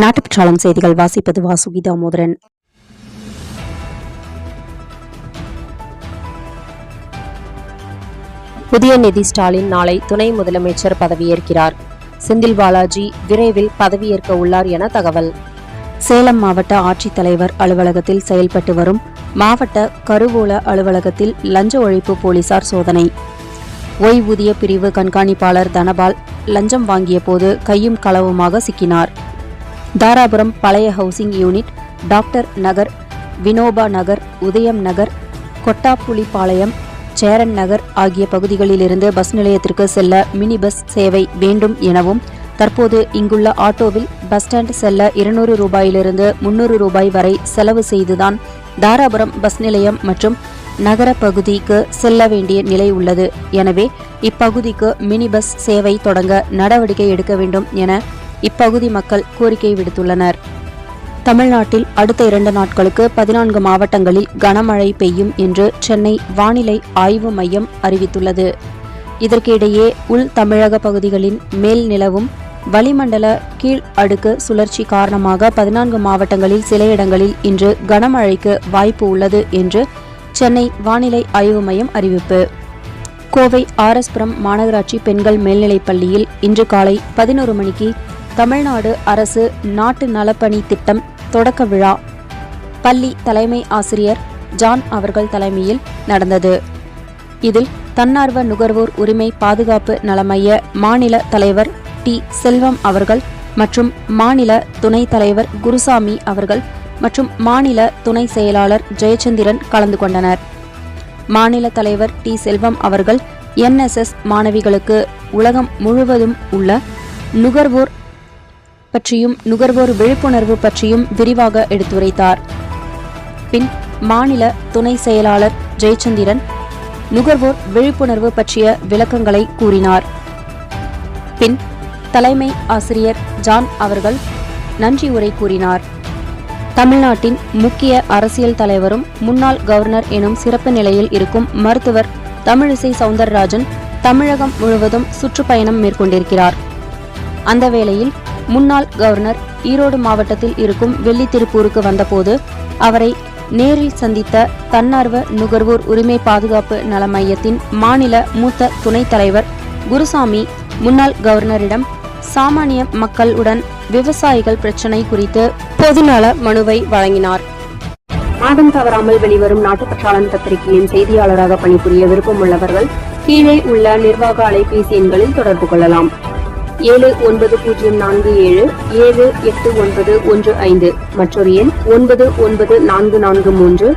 நாட்டுப்பற்றாளம் செய்திகள் வாசிப்பது வாசுகி தாமோதரன் நிதி ஸ்டாலின் நாளை துணை முதலமைச்சர் பதவியேற்கிறார். செந்தில் பாலாஜி விரைவில் பதவியேற்க உள்ளார் என தகவல். சேலம் மாவட்ட ஆட்சித்தலைவர் அலுவலகத்தில் செயல்பட்டு வரும் மாவட்ட கருவூல அலுவலகத்தில் லஞ்ச ஒழிப்பு போலீசார் சோதனை. ஓய்வூதிய பிரிவு கண்காணிப்பாளர் தனபால் லஞ்சம் வாங்கிய போது கையும் களவுமாக சிக்கினார். தாராபுரம் பழைய ஹவுசிங் யூனிட் டாக்டர் நகர் வினோபா நகர் உதயம் நகர் கொட்டாப்புலிப்பாளையம் சேரன் நகர் ஆகிய பகுதிகளிலிருந்து பஸ் நிலையத்திற்கு செல்ல மினி பஸ் சேவை வேண்டும் எனவும் தற்போது இங்குள்ள ஆட்டோவில் பஸ் ஸ்டாண்ட் செல்ல இருநூறு ரூபாயிலிருந்து முன்னூறு ரூபாய் வரை செலவு செய்துதான் தாராபுரம் பஸ் நிலையம் மற்றும் நகர பகுதிக்கு செல்ல வேண்டிய நிலை உள்ளது. எனவே இப்பகுதிக்கு மினி பஸ் சேவை தொடங்க நடவடிக்கை எடுக்க வேண்டும் என இப்பகுதி மக்கள் கோரிக்கை விடுத்துள்ளனர். தமிழ்நாட்டில் அடுத்த இரண்டு நாட்களுக்கு பதினான்கு மாவட்டங்களில் கனமழை பெய்யும் என்று சென்னை வானிலை ஆய்வு மையம் அறிவித்துள்ளது. இதற்கிடையே உள் தமிழக பகுதிகளின் மேல் நிலவும் வளிமண்டல கீழ் அடுக்கு சுழற்சி காரணமாக பதினான்கு மாவட்டங்களில் சில இடங்களில் இன்று கனமழைக்கு வாய்ப்பு உள்ளது என்று சென்னை வானிலை ஆய்வு மையம் அறிவிப்பு. கோவை ஆர்எஸ்புரம் மாநகராட்சி பெண்கள் மேல்நிலைப் பள்ளியில் இன்று காலை பதினோரு மணிக்கு தமிழ்நாடு அரசு நாட்டு நலப்பணி திட்டம் தொடக்க விழா. பள்ளி தலைமை ஆசிரியர் ஜான் அவர்கள் தலைமையில் நடந்தது. இதில் தன்னார்வ நுகர்வோர் உரிமை பாதுகாப்பு நலமைய மாநில தலைவர் டி. செல்வம் அவர்கள் மற்றும் மாநில துணைத் தலைவர் குருசாமி அவர்கள் மற்றும் மாநில துணை செயலாளர் ஜெயச்சந்திரன் கலந்து கொண்டனர். மாநில தலைவர் டி. செல்வம் அவர்கள் என்எஸ்எஸ் மாணவிகளுக்கு உலகம் முழுவதும் உள்ள நுகர்வோர் பற்றியும் நுகர்வோர் விழிப்புணர்வு பற்றியும் விரிவாக எடுத்துரைத்தார். பின் மாநில துணை செயலாளர் ஜெயச்சந்திரன் நுகர்வோர் விழிப்புணர்வு பற்றிய விளக்கங்களை கூறினார். பின் தலைமை ஆசிரியர் ஜான் அவர்கள் நன்றி உரை கூறினார். தமிழ்நாட்டின் முக்கிய அரசியல் தலைவரும் முன்னாள் கவர்னர் எனும் சிறப்பு நிலையில் இருக்கும் மருத்துவர் தமிழிசை சவுந்தரராஜன் தமிழகம் முழுவதும் சுற்றுப்பயணம் மேற்கொண்டிருக்கிறார். அந்த வேளையில் முன்னாள் கவர்னர் ஈரோடு மாவட்டத்தில் இருக்கும் வெள்ளித்திருப்பூருக்கு வந்தபோது அவரை நேரில் சந்தித்த தன்னார்வ நுகர்வோர் உரிமை பாதுகாப்பு நல மையத்தின் மாநில மூத்த துணைத் தலைவர் குருசாமி முன்னாள் கவர்னரிடம் சாமானிய மக்களுடன் விவசாயிகள் பிரச்சினை குறித்து பொதுநல மனுவை வழங்கினார். மாதம் தவறாமல் வெளிவரும் நாட்டுப்பற்றாளன் பத்திரிகையின் செய்தியாளராக பணிபுரிய விருப்பமுள்ளவர்கள் கீழே உள்ள நிர்வாக அலைபேசி எண்களில் தொடர்பு கொள்ளலாம். ஏழு ஒன்பது பூஜ்ஜியம் நான்கு ஏழு ஏழு எட்டு ஒன்பது ஒன்று ஐந்து மற்றொரு எண் ஒன்பது ஒன்பது நான்கு நான்கு மூன்று